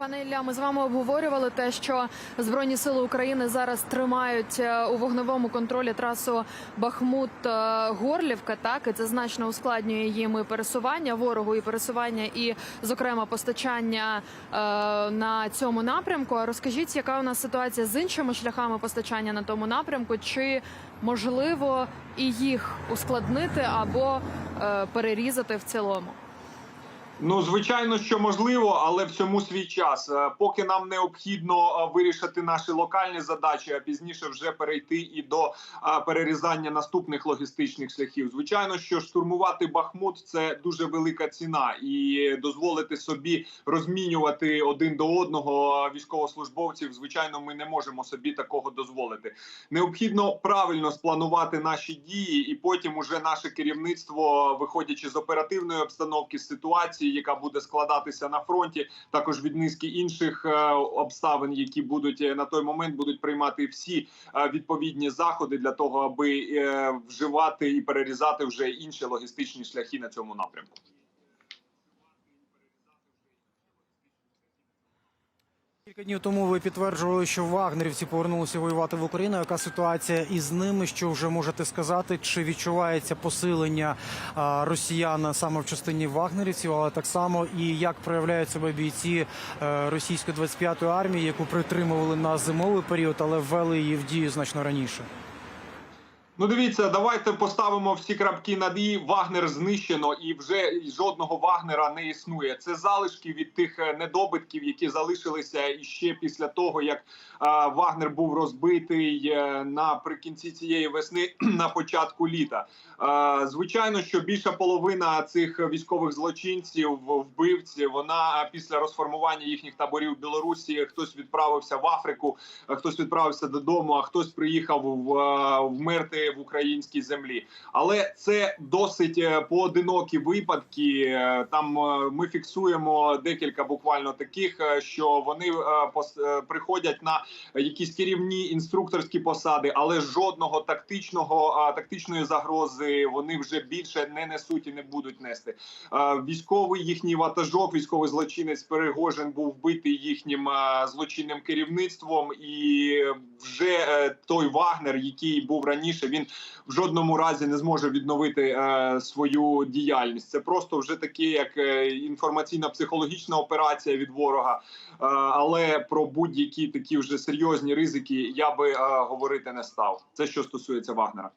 Пане Ілля, ми з вами обговорювали те, що збройні сили України зараз тримають е, у вогневому контролі трасу Бахмут-Горлівка. Так і це значно ускладнює їм і пересування ворогу, і пересування, і зокрема постачання е, на цьому напрямку. А розкажіть, яка у нас ситуація з іншими шляхами постачання на тому напрямку? Чи можливо і їх ускладнити або е, перерізати в цілому? Ну, звичайно, що можливо, але в цьому свій час. Е, Поки нам необхідно е, вирішити наші локальні задачі, а пізніше вже перейти і до е, перерізання наступних логістичних шляхів. Звичайно, що штурмувати Бахмут це дуже велика ціна, і дозволити собі розмінювати один до одного військовослужбовців. Звичайно, ми не можемо собі такого дозволити. Необхідно правильно спланувати наші дії, і потім уже наше керівництво, виходячи з оперативної обстановки з ситуації, яка буде складатися на фронті, також від низки інших е, обставин, які будуть е, на той момент будуть приймати всі е, відповідні заходи для того, аби вживати і перерізати вже інші логістичні шляхи на цьому напрямку. Кілька днів тому ви підтверджували, що вагнерівці повернулися воювати в Україну. Яка ситуація із ними? Що вже можете сказати? Чи відчувається посилення росіян саме в частині вагнерівців, але так само і як проявляють себе бійці е, російської 25-ї армії, яку притримували на зимовий період, але ввели її в дію значно раніше? Ну, дивіться, давайте поставимо всі крапки над і. Вагнер знищено, і вже жодного Вагнера не існує. Це залишки від тих е, недобитків, які залишилися іще після того, як е, Вагнер був розбитий е, наприкінці цієї весни, на початку літа. Е, звичайно, що більша половина цих військових злочинців, вбивців, вона е, після розформування їхніх таборів в Білорусі хтось відправився в Африку, е, хтось відправився додому, а хтось приїхав в, в українській землі. Але це досить е, поодинокі випадки. Е, Там е, ми фіксуємо декілька буквально таких, що вони приходять на якісь керівні інструкторські посади, але жодного тактичного тактичної загрози вони вже більше не несуть і не будуть нести. Військовий їхній ватажок, військовий злочинець Перегожин був вбитий їхнім злочинним керівництвом, і вже той Вагнер, який був раніше, він в жодному разі не зможе відновити е, свою діяльність. Це просто вже таке, як е, інформаційно-психологічна операція від ворога. Е, але про будь-які такі вже серйозні ризики я би е, говорити не став. Це що стосується Вагнера.